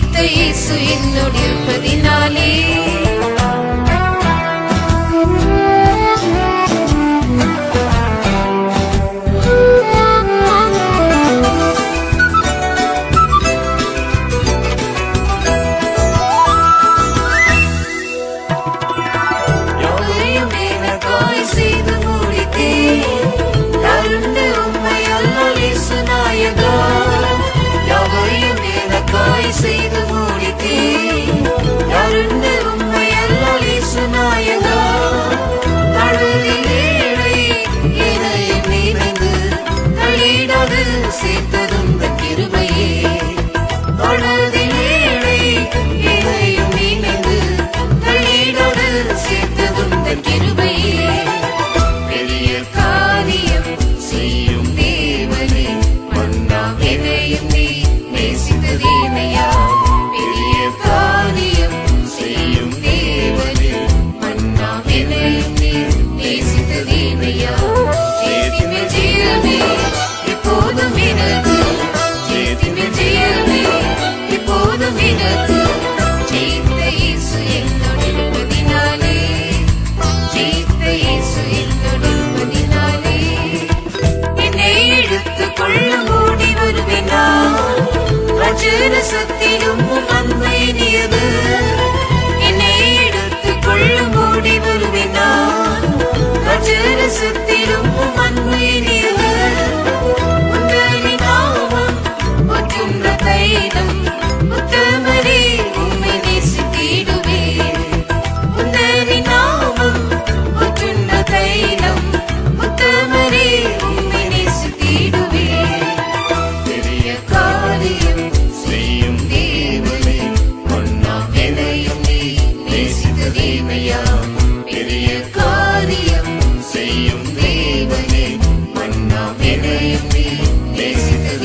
ஜெயித்த இயேசு என்னுடைய இருப்பதினாலே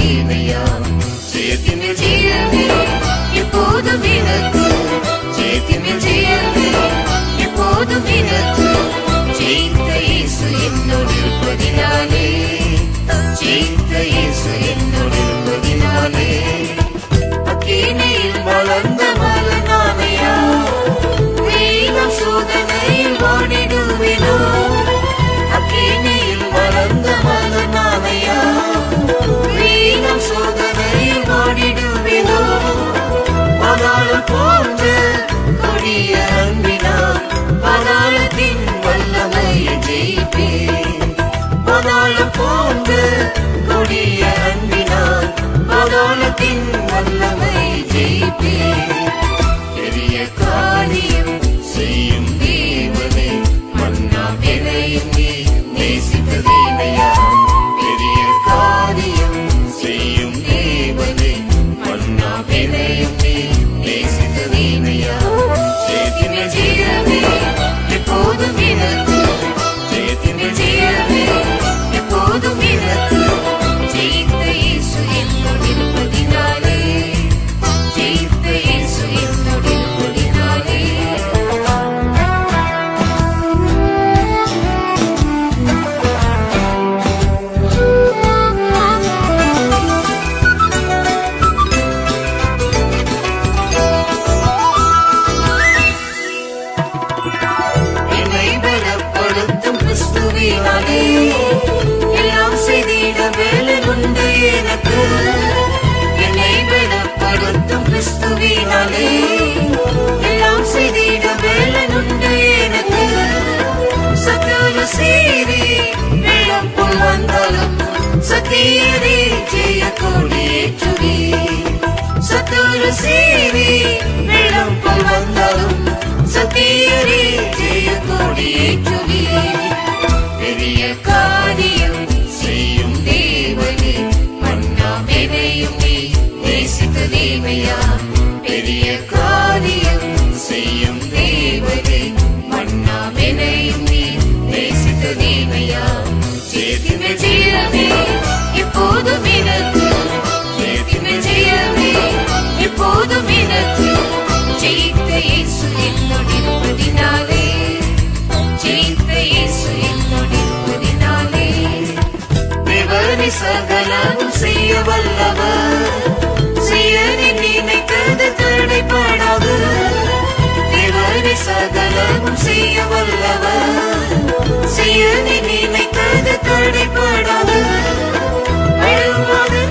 Украины. be. வெள்ளம் போல் செய்ய வல்லவர் செயலி நினைத்தது தடைப்படாது. தேவரை சகலமும் செய்ய வல்லவர் செயலி நினைத்தது தடைப்படாது. அழுவாதே